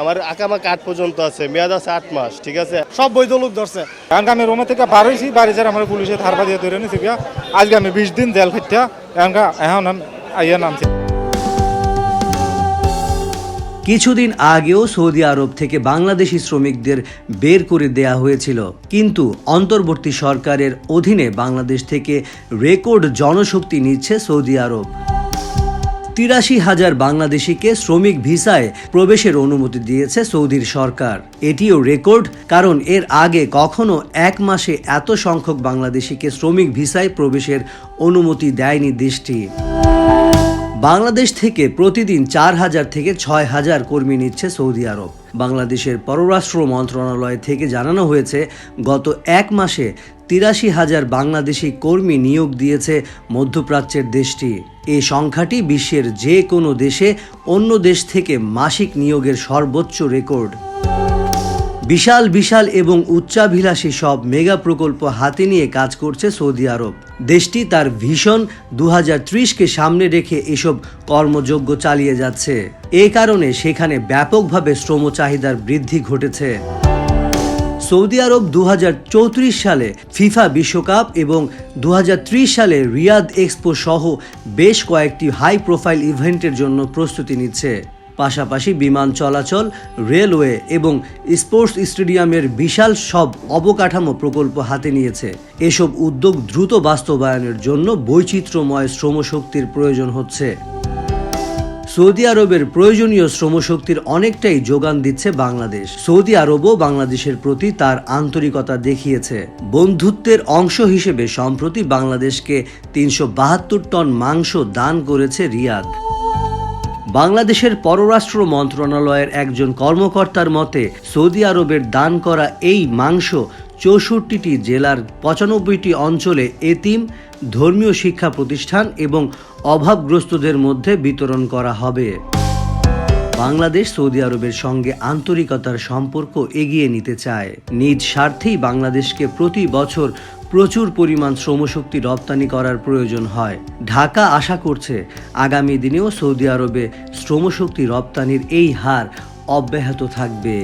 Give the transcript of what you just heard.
আমার আকামা কাঠ পর্যন্ত আছে মেয়াদ আছে আট মাস ঠিক আছে? সব বৈধ লোক ধরছে। কারণ আমি রোমে থেকে বার হয়েছি বাড়ি যারা আমার পুলিশে থারপা দিয়ে ধরে নিয়েছি আজকে আমি বিশ দিন জেল খেটটা এখন আইয়া নামছি। কিছুদিন আগেও সৌদি আরব থেকে বাংলাদেশি শ্রমিকদের বের করে দেয়া হয়েছিল কিন্তু অন্তর্বর্তী সরকারের অধীনে বাংলাদেশ থেকে রেকর্ড জনশক্তি নিচ্ছে সৌদি আরব। তিরাশি হাজার বাংলাদেশিকে শ্রমিক ভিসায় প্রবেশের অনুমতি দিয়েছে সৌদির সরকার। এটিও রেকর্ড, কারণ এর আগে কখনো এক মাসে এত সংখ্যক বাংলাদেশিকে শ্রমিক ভিসায় প্রবেশের অনুমতি দেয়নি দেশটি। বাংলাদেশ থেকে প্রতিদিন চার হাজার থেকে ছয় হাজার কর্মী নিচ্ছে সৌদি আরব। বাংলাদেশের পররাষ্ট্র মন্ত্রণালয় থেকে জানানো হয়েছে, গত এক মাসে তিরাশি হাজার বাংলাদেশি কর্মী নিয়োগ দিয়েছে মধ্যপ্রাচ্যের দেশটি। এই সংখ্যাটি বিশ্বের যে কোনো দেশে অন্য দেশ থেকে মাসিক নিয়োগের সর্বোচ্চ রেকর্ড। বিশাল বিশাল এবং উচ্চাভিলাষী সব মেগা প্রকল্প হাতে নিয়ে কাজ করছে সৌদি আরব। দেশটি তার ভীষণ দু কে সামনে রেখে এসব কর্মযজ্ঞ চালিয়ে যাচ্ছে। এ কারণে সেখানে ব্যাপকভাবে শ্রম চাহিদার বৃদ্ধি ঘটেছে। সৌদি আরব দু হাজার চৌত্রিশ সালে ফিফা বিশ্বকাপ এবং দু হাজার ত্রিশ সালে রিয়াদ এক্সপো সহ বেশ কয়েকটি হাই প্রোফাইল ইভেন্টের জন্য প্রস্তুতি নিচ্ছে। পাশাপাশি বিমান চলাচল, রেলওয়ে এবং স্পোর্টস স্টেডিয়ামের বিশাল সব অবকাঠামো প্রকল্প হাতে নিয়েছে। এসব উদ্যোগ দ্রুত বাস্তবায়নের জন্য বৈচিত্র্যময় শ্রমশক্তির প্রয়োজন হচ্ছে। সৌদি আরবের প্রয়োজনীয় শ্রমশক্তির অনেকটাই যোগান দিচ্ছে বাংলাদেশ। সৌদি আরবও বাংলাদেশের প্রতি তার আন্তরিকতা দেখিয়েছে। বন্ধুত্বের অংশ হিসেবে সম্প্রতি বাংলাদেশকে তিনশো বাহাত্তর টন মাংস দান করেছে রিয়াদ। বাংলাদেশের পররাষ্ট্র মন্ত্রণালয়ের একজন কর্মকর্তার মতে, সৌদি আরবের দান করা এই মাংস চৌষট্টিটি জেলার পঁচানব্বইটি অঞ্চলে এতিম, ধর্মীয় শিক্ষা প্রতিষ্ঠান এবং অভাবগ্রস্তদের মধ্যে বিতরণ করা হবে। বাংলাদেশ সৌদি আরবের সঙ্গে আন্তরিকতার সম্পর্ক এগিয়ে নিতে চায়। নিজ স্বার্থেই বাংলাদেশকে প্রতি বছর প্রচুর পরিমাণ শ্রমশক্তি রপ্তানি করার প্রয়োজন হয়। ঢাকা আশা করছে আগামী দিনেও সৌদি আরবে শ্রমশক্তি রপ্তানির এই হার অব্যাহত থাকবে।